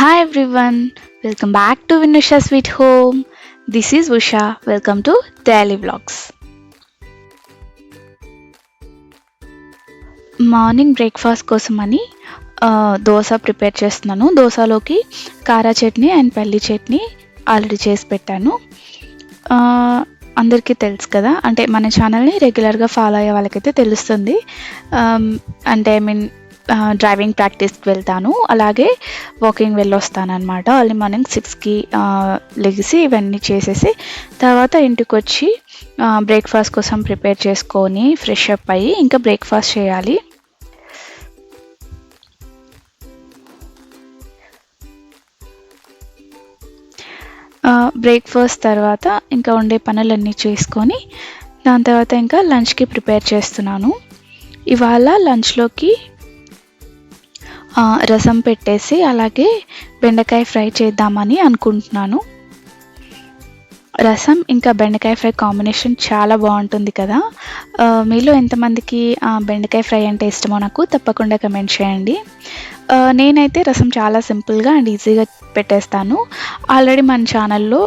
Hi everyone welcome back to Vinusha sweet home this is Usha welcome to daily vlogs morning breakfast కోసమని అని dosa prepare చేస్తున్నాను. దోశలోకి కారా chutney and పల్లి chutney already చేసి పెట్టాను. అందరికీ తెలుసు కదా అంటే మన ఛానల్ని రెగ్యులర్గా ఫాలో అయ్యే వాళ్ళకైతే తెలుస్తుంది. అంటే ఐ మీన్ డ్రైవింగ్ ప్రాక్టీస్కి వెళ్తాను. అలాగే వాకింగ్ వెళ్ళొస్తాను అనమాట అర్లీ మార్నింగ్ సిక్స్కి లెగిసి ఇవన్నీ చేసేసి తర్వాత ఇంటికి వచ్చి బ్రేక్ఫాస్ట్ కోసం ప్రిపేర్ చేసుకొని ఫ్రెష్ అప్ అయ్యి ఇంకా బ్రేక్ఫాస్ట్ చేయాలి. బ్రేక్ఫాస్ట్ తర్వాత ఇంకా ఉండే పనులన్నీ చేసుకొని దాని తర్వాత ఇంకా లంచ్కి ప్రిపేర్ చేస్తున్నాను. ఇవాళ లంచ్లోకి రసం పెట్టేసి అలాగే బెండకాయ ఫ్రై చేద్దామని అనుకుంటున్నాను. రసం ఇంకా బెండకాయ ఫ్రై కాంబినేషన్ చాలా బాగుంటుంది కదా. మీలో ఎంతమందికి బెండకాయ ఫ్రై అంటే ఇష్టమో నాకు తప్పకుండా కమెంట్ చేయండి. నేనైతే రసం చాలా సింపుల్గా అండ్ ఈజీగా పెట్టేస్తాను. ఆల్రెడీ మన ఛానల్లో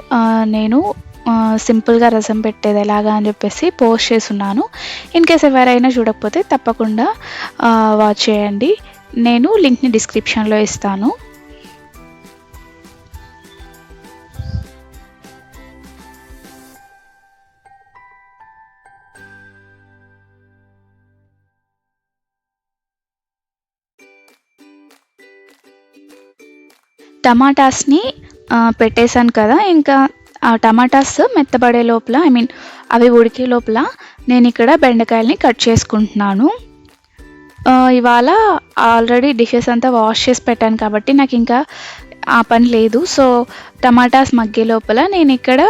నేను సింపుల్గా రసం పెట్టేది ఎలాగా అని చెప్పేసి పోస్ట్ చేస్తున్నాను. ఇన్ కేస్ ఎవరైనా చూడకపోతే తప్పకుండా వాచ్ చేయండి. నేను లింక్ని డిస్క్రిప్షన్లో ఇస్తాను. టమాటాస్ని పెట్టేశాను కదా ఇంకా ఆ టమాటాస్ మెత్తబడే లోపల ఐ మీన్ అవి ఉడికే లోపల నేను ఇక్కడ బెండకాయల్ని కట్ చేసుకుంటున్నాను. ఇవాళ ఆల్రెడీ డిషెస్ అంతా వాష్ చేసి పెట్టాను కాబట్టి నాకు ఇంకా ఆ పని లేదు. సో టమాటాస్ మగ్గే లోపల నేను ఇక్కడ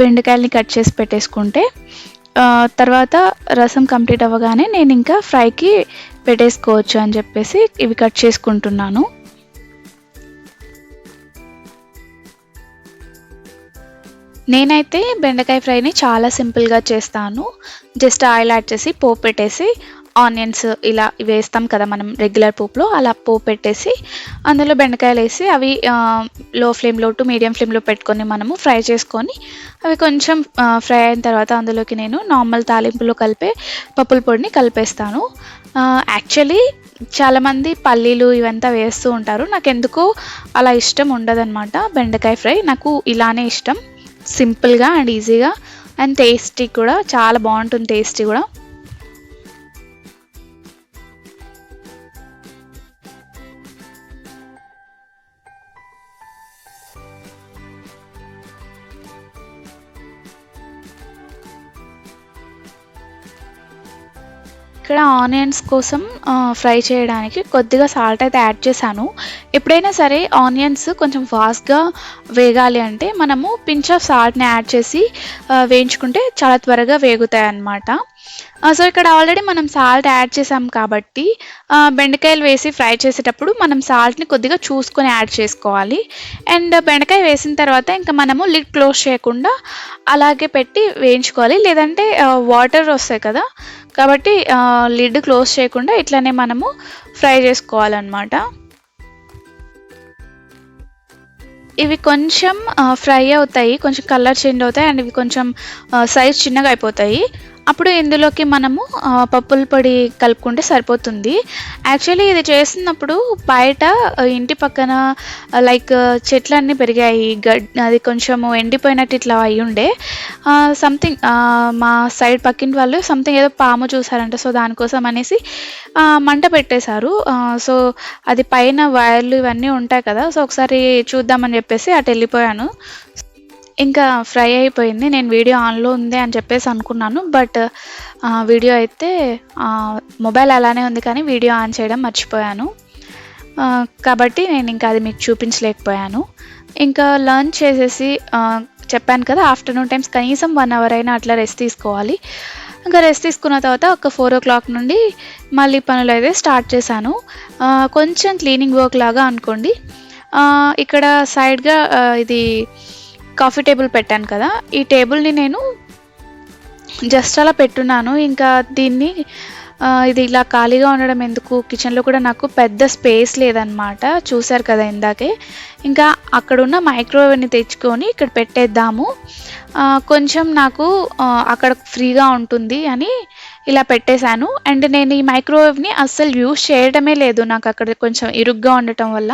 బెండకాయల్ని కట్ చేసి పెట్టేసుకుంటే తర్వాత రసం కంప్లీట్ అవ్వగానే నేను ఇంకా ఫ్రైకి పెట్టేసుకోవచ్చు అని చెప్పేసి ఇవి కట్ చేసుకుంటున్నాను. నేనైతే బెండకాయ ఫ్రైని చాలా సింపుల్గా చేస్తాను. జస్ట్ ఆయిల్ యాడ్ చేసి పోపు పెట్టేసి ఆనియన్స్ ఇలా వేస్తాం కదా మనం రెగ్యులర్ పోపులో అలా పోపు పెట్టేసి అందులో బెండకాయలు వేసి అవి లో ఫ్లేమ్లో టు మీడియం ఫ్లేమ్లో పెట్టుకొని మనము ఫ్రై చేసుకొని అవి కొంచెం ఫ్రై అయిన తర్వాత అందులోకి నేను నార్మల్ తాలింపులో కలిపే పప్పుల పొడిని కలిపేస్తాను. యాక్చువల్లీ చాలామంది పల్లీలు ఇవంతా వేస్తూ ఉంటారు. నాకు ఎందుకో అలా ఇష్టం ఉండదన్నమాట. బెండకాయ ఫ్రై నాకు ఇలానే ఇష్టం. సింపుల్గా అండ్ ఈజీగా అండ్ టేస్టీ కూడా చాలా బాగుంటుంది టేస్టీ కూడా. ఇక్కడ ఆనియన్స్ కోసం ఫ్రై చేయడానికి కొద్దిగా సాల్ట్ అయితే యాడ్ చేశాను. ఎప్పుడైనా సరే ఆనియన్స్ కొంచెం ఫాస్ట్గా వేగాలి అంటే మనము పించ్ ఆఫ్ సాల్ట్ని యాడ్ చేసి వేయించుకుంటే చాలా త్వరగా వేగుతాయి అన్నమాట సో ఇక్కడ ఆల్రెడీ మనం సాల్ట్ యాడ్ చేసాం కాబట్టి బెండకాయలు వేసి ఫ్రై చేసేటప్పుడు మనం సాల్ట్ని కొద్దిగా చూసుకొని యాడ్ చేసుకోవాలి. అండ్ బెండకాయ వేసిన తర్వాత ఇంకా మనము లిడ్ క్లోజ్ చేయకుండా అలాగే పెట్టి వేయించుకోవాలి. లేదంటే వాటర్ వస్తాయి కదా కాబట్టి లిడ్ క్లోజ్ చేయకుండా ఇట్లానే మనము ఫ్రై చేసుకోవాలన్నమాట. ఇవి కొంచెం ఫ్రై అవుతాయి కొంచెం కలర్ చేంజ్ అవుతాయి అండ్ ఇవి కొంచెం సైజ్ చిన్నగా అయిపోతాయి. అప్పుడు ఇందులోకి మనము పప్పుల పొడి కలుపుకుంటే సరిపోతుంది. యాక్చువల్లీ ఇది చేస్తున్నప్పుడు బయట ఇంటి పక్కన లైక్ చెట్లన్నీ పెరిగాయి. గడ్ అది కొంచెము ఎండిపోయినట్టు ఇట్లా అయి ఉండే సంథింగ్ మా సైడ్ పక్కింటి వాళ్ళు సంథింగ్ ఏదో పాము చూసారంట. సో దానికోసం అనేసి మంట పెట్టేశారు. సో అది పైన వైర్లు ఇవన్నీ ఉంటాయి కదా. సో ఒకసారి చూద్దామని చెప్పేసి అటు వెళ్ళిపోయాను. ఇంకా ఫ్రై అయిపోయింది. నేను వీడియో ఆన్లో ఉంది అని చెప్పేసి అనుకున్నాను. బట్ వీడియో అయితే మొబైల్ అలానే ఉంది కానీ వీడియో ఆన్ చేయడం మర్చిపోయాను. కాబట్టి నేను ఇంకా అది మీకు చూపించలేకపోయాను. ఇంకా లంచ్ చేసేసి చెప్పాను కదా ఆఫ్టర్నూన్ టైమ్స్ కనీసం వన్ అవర్ అయినా అట్లా రెస్ట్ తీసుకోవాలి. ఇంకా రెస్ట్ తీసుకున్న తర్వాత ఒక ఫోర్ ఓ క్లాక్ నుండి మళ్ళీ పనులు అయితే స్టార్ట్ చేశాను. కొంచెం క్లీనింగ్ వర్క్ లాగా అనుకోండి. ఇక్కడ సైడ్గా ఇది కాఫీ టేబుల్ పెట్టాను కదా ఈ టేబుల్ని నేను జస్ట్ అలా పెట్టున్నాను. ఇంకా దీన్ని ఇది ఇలా ఖాళీగా ఉండడం ఎందుకు? కిచెన్లో కూడా నాకు పెద్ద స్పేస్ లేదనమాట చూశారు కదా ఇందాకే. ఇంకా అక్కడున్న మైక్రోవేవ్ని తెచ్చుకొని ఇక్కడ పెట్టేద్దాము. కొంచెం నాకు అక్కడ ఫ్రీగా ఉంటుంది అని ఇలా పెట్టేశాను. అండ్ నేను ఈ మైక్రోవేవ్ని అస్సలు యూజ్ చేయడమే లేదు. నాకు అక్కడ కొంచెం ఇరుగ్గా ఉండటం వల్ల.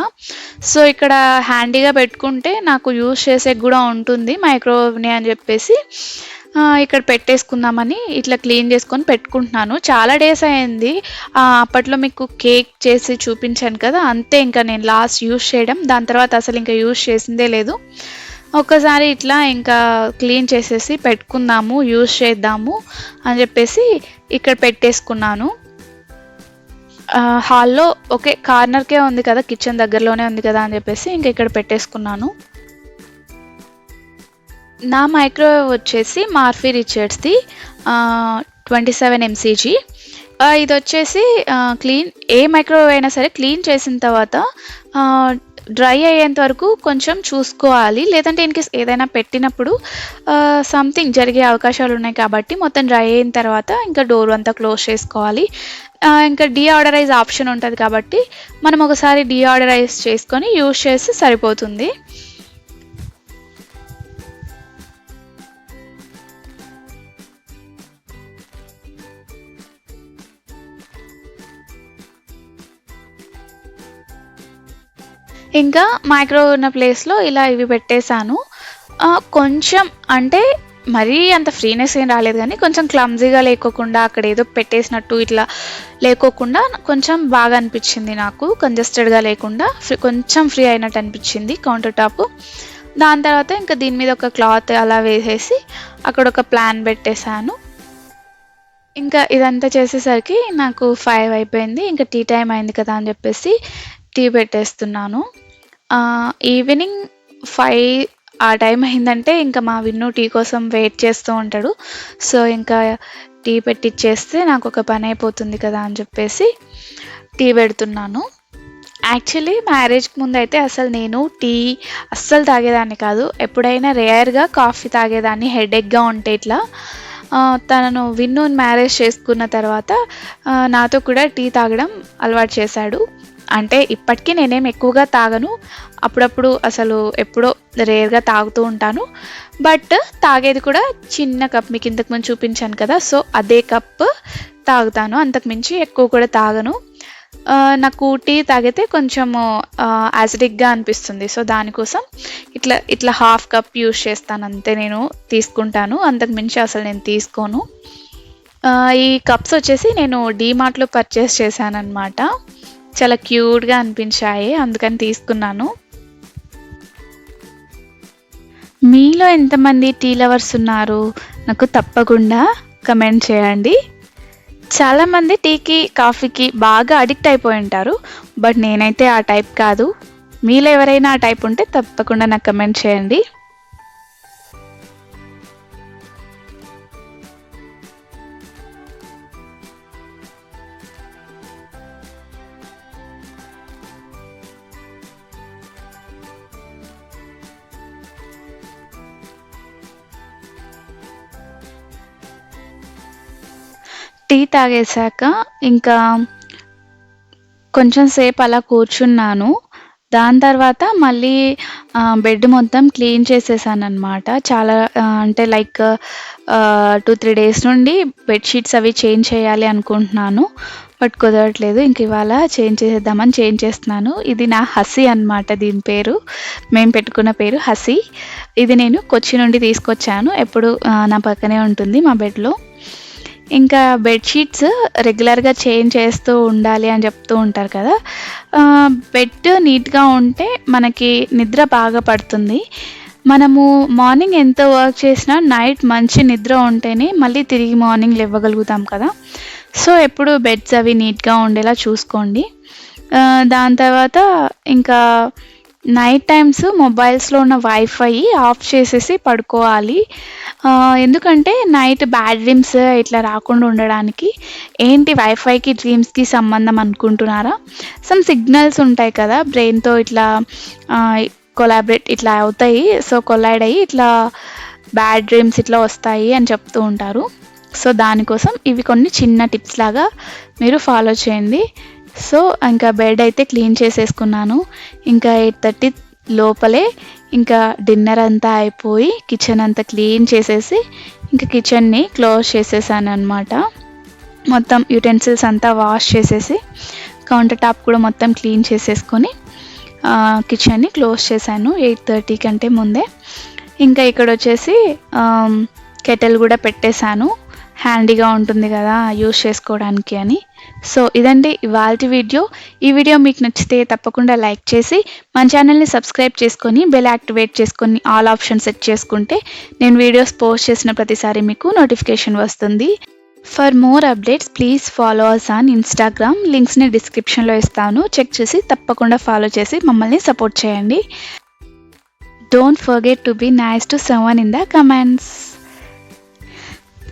సో ఇక్కడ హ్యాండీగా పెట్టుకుంటే నాకు యూజ్ చేసే కూడా ఉంటుంది మైక్రోవేవ్ని అని చెప్పేసి ఇక్కడ పెట్టేసుకుందామని ఇట్లా క్లీన్ చేసుకొని పెట్టుకుంటున్నాను. చాలా డేస్ అయింది. అప్పట్లో మీకు కేక్ చేసి చూపించాను కదా అంతే ఇంకా నేను లాస్ట్ యూజ్ చేయడం. దాని తర్వాత అసలు ఇంకా యూజ్ చేసిందే లేదు. ఒక్కసారి ఇట్లా ఇంకా క్లీన్ చేసేసి పెట్టుకుందాము యూస్ చేద్దాము అని చెప్పేసి ఇక్కడ పెట్టేసుకున్నాను. హాల్లో ఓకే కార్నర్కే ఉంది కదా కిచెన్ దగ్గరలోనే ఉంది కదా అని చెప్పేసి ఇంకా ఇక్కడ పెట్టేసుకున్నాను. నా మైక్రోవేవ్ వచ్చేసి మార్ఫీ రిచర్డ్స్ది ట్వంటీ సెవెన్ ఎంసీజీ ఇది వచ్చేసి క్లీన్ ఏ మైక్రోవేవ్ అయినా సరే క్లీన్ చేసిన తర్వాత డ్రై అయ్యేంత వరకు కొంచెం చూసుకోవాలి. లేదంటే ఇన్కేస్ ఏదైనా పెట్టినప్పుడు సంథింగ్ జరిగే అవకాశాలు ఉన్నాయి కాబట్టి మొత్తం డ్రై అయిన తర్వాత ఇంకా డోర్ అంతా క్లోజ్ చేసుకోవాలి. ఇంకా డీఆర్డరైజ్ ఆప్షన్ ఉంటుంది కాబట్టి మనం ఒకసారి డీఆర్డరైజ్ చేసుకొని యూజ్ చేస్తే సరిపోతుంది. ఇంకా మైక్రోవేవ్ ఉన్న ప్లేస్లో ఇలా ఇవి పెట్టేశాను. కొంచెం అంటే మరీ అంత ఫ్రీనెస్ ఏం రాలేదు కానీ కొంచెం క్లమ్జీగా లేకోకుండా అక్కడ ఏదో పెట్టేసినట్టు ఇట్లా లేకోకుండా కొంచెం బాగా అనిపించింది నాకు. కంజెస్టెడ్గా లేకుండా ఫ్రీ కొంచెం ఫ్రీ అయినట్టు అనిపించింది కౌంటర్ టాప్ దాని తర్వాత ఇంకా దీని మీద ఒక క్లాత్ అలా వేసేసి అక్కడ ఒక ప్లాన్ పెట్టేశాను. ఇంకా ఇదంతా చేసేసరికి నాకు ఫైవ్ అయిపోయింది. ఇంకా టీ టైం అయింది కదా అని చెప్పేసి టీ పెట్టేస్తున్నాను. ఈవినింగ్ ఫైవ్ ఆ టైం అయిందంటే ఇంకా మా విన్ను టీ కోసం వెయిట్ చేస్తూ ఉంటాడు. సో ఇంకా టీ పెట్టిచ్చేస్తే నాకు ఒక పని అయిపోతుంది కదా అని చెప్పేసి టీ పెడుతున్నాను. యాక్చువల్లీ మ్యారేజ్కి ముందు అయితే అసలు నేను టీ అస్సలు తాగేదాన్ని కాదు. ఎప్పుడైనా రేర్గా కాఫీ తాగేదాన్ని హెడేక్గా ఉంటే ఇట్లా. తనను విన్ను మ్యారేజ్ చేసుకున్న తర్వాత నాతో కూడా టీ తాగడం అలవాటు చేశాడు. అంటే ఇప్పటికీ నేనేం ఎక్కువగా తాగను. అప్పుడప్పుడు అసలు ఎప్పుడో రేర్గా తాగుతూ ఉంటాను. బట్ తాగేది కూడా చిన్న కప్ మీకు ఇంతకు ముందు చూపించాను కదా సో అదే కప్ తాగుతాను. అంతకు మించి ఎక్కువ కూడా తాగను. నాకు టీ తాగితే కొంచెము యాసిడిక్గా అనిపిస్తుంది. సో దానికోసం ఇట్లా ఇట్లా హాఫ్ కప్ యూజ్ చేస్తాను. అంతే నేను తీసుకుంటాను. అంతకు మించి అసలు నేను తీసుకోను. ఈ కప్స్ వచ్చేసి నేను డీమార్ట్లో పర్చేస్ చేశాను అనమాట చాలా క్యూట్గా అనిపించాయి అందుకని తీసుకున్నాను. మీలో ఎంతమంది టీ లవర్స్ ఉన్నారు? నాకు తప్పకుండా కమెంట్ చేయండి. చాలామంది టీకి కాఫీకి బాగా అడిక్ట్ అయిపోయి ఉంటారు బట్ నేనైతే ఆ టైప్ కాదు. మీలో ఎవరైనా ఆ టైప్ ఉంటే తప్పకుండా నాకు కమెంట్ చేయండి. టీ తాగేశాక ఇంకా కొంచెం సేపు అలా కూర్చున్నాను. దాని తర్వాత మళ్ళీ బెడ్ మొత్తం క్లీన్ చేసేసాను అనమాట చాలా అంటే లైక్ టూ త్రీ డేస్ నుండి బెడ్షీట్స్ అవి చేంజ్ చేయాలి అనుకుంటున్నాను. బట్ కుదరట్లేదు. ఇంక ఇవాళ చేంజ్ చేసేద్దామని చేంజ్ చేస్తున్నాను. ఇది నా హసి అనమాట దీని పేరు. మేము పెట్టుకున్న పేరు హసి. ఇది నేను కొచ్చి నుండి తీసుకొచ్చాను. ఎప్పుడు నా పక్కనే ఉంటుంది మా బెడ్లో. ఇంకా బెడ్షీట్స్ రెగ్యులర్గా చేంజ్ చేస్తూ ఉండాలి అని చెప్తూ ఉంటారు కదా. బెడ్ నీట్గా ఉంటే మనకి నిద్ర బాగా పడుతుంది. మనము మార్నింగ్ ఎంత వర్క్ చేసినా నైట్ మంచి నిద్ర ఉంటేనే మళ్ళీ తిరిగి మార్నింగ్ ఇవ్వగలుగుతాం కదా. సో ఎప్పుడు బెడ్స్ అవి నీట్గా ఉండేలా చూసుకోండి. దాని తర్వాత ఇంకా నైట్ టైమ్స్ మొబైల్స్లో ఉన్న వైఫై ఆఫ్ చేసేసి పడుకోవాలి. ఎందుకంటే నైట్ బ్యాడ్ డ్రీమ్స్ ఇట్లా రాకుండా ఉండడానికి ఏంటి వైఫైకి డ్రీమ్స్కి సంబంధం అనుకుంటున్నారా? సమ్ సిగ్నల్స్ ఉంటాయి కదా బ్రెయిన్తో ఇట్లా కొలాబరేట్ ఇట్లా అవుతాయి. సో కొలైడ్ అయ్యి ఇట్లా బ్యాడ్ డ్రీమ్స్ ఇట్లా వస్తాయి అని చెప్తూ ఉంటారు. సో దానికోసం ఇవి కొన్ని చిన్న టిప్స్ లాగా మీరు ఫాలో చేయండి. సో ఇంకా బెడ్ అయితే క్లీన్ చేసేసుకున్నాను. ఇంకా ఎయిట్ థర్టీ లోపలే ఇంకా డిన్నర్ అంతా అయిపోయి కిచెన్ అంతా క్లీన్ చేసేసి ఇంకా కిచెన్ని క్లోజ్ చేసేసాను అనమాట మొత్తం యుటెన్సిల్స్ అంతా వాష్ చేసేసి కౌంటర్ టాప్ కూడా మొత్తం క్లీన్ చేసేసుకొని కిచెన్ని క్లోజ్ చేశాను ఎయిట్ థర్టీ కంటే ముందే. ఇంకా ఇక్కడ వచ్చేసి కెటల్ కూడా పెట్టేశాను. హ్యాండీగా ఉంటుంది కదా యూస్ చేసుకోవడానికి అని. సో ఇదండి ఇవాళ వీడియో. ఈ వీడియో మీకు నచ్చితే తప్పకుండా లైక్ చేసి మన ఛానల్ని సబ్స్క్రైబ్ చేసుకొని బెల్ యాక్టివేట్ చేసుకొని ఆల్ ఆప్షన్ సెట్ చేసుకుంటే నేను వీడియోస్ పోస్ట్ చేసిన ప్రతిసారి మీకు నోటిఫికేషన్ వస్తుంది. For more updates please follow us on Instagram లింక్స్ని డిస్క్రిప్షన్లో ఇస్తాను. చెక్ చేసి తప్పకుండా ఫాలో చేసి మమ్మల్ని సపోర్ట్ చేయండి. Don't forget to be nice to someone in the comments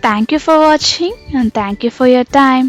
thank you for watching and thank you for your time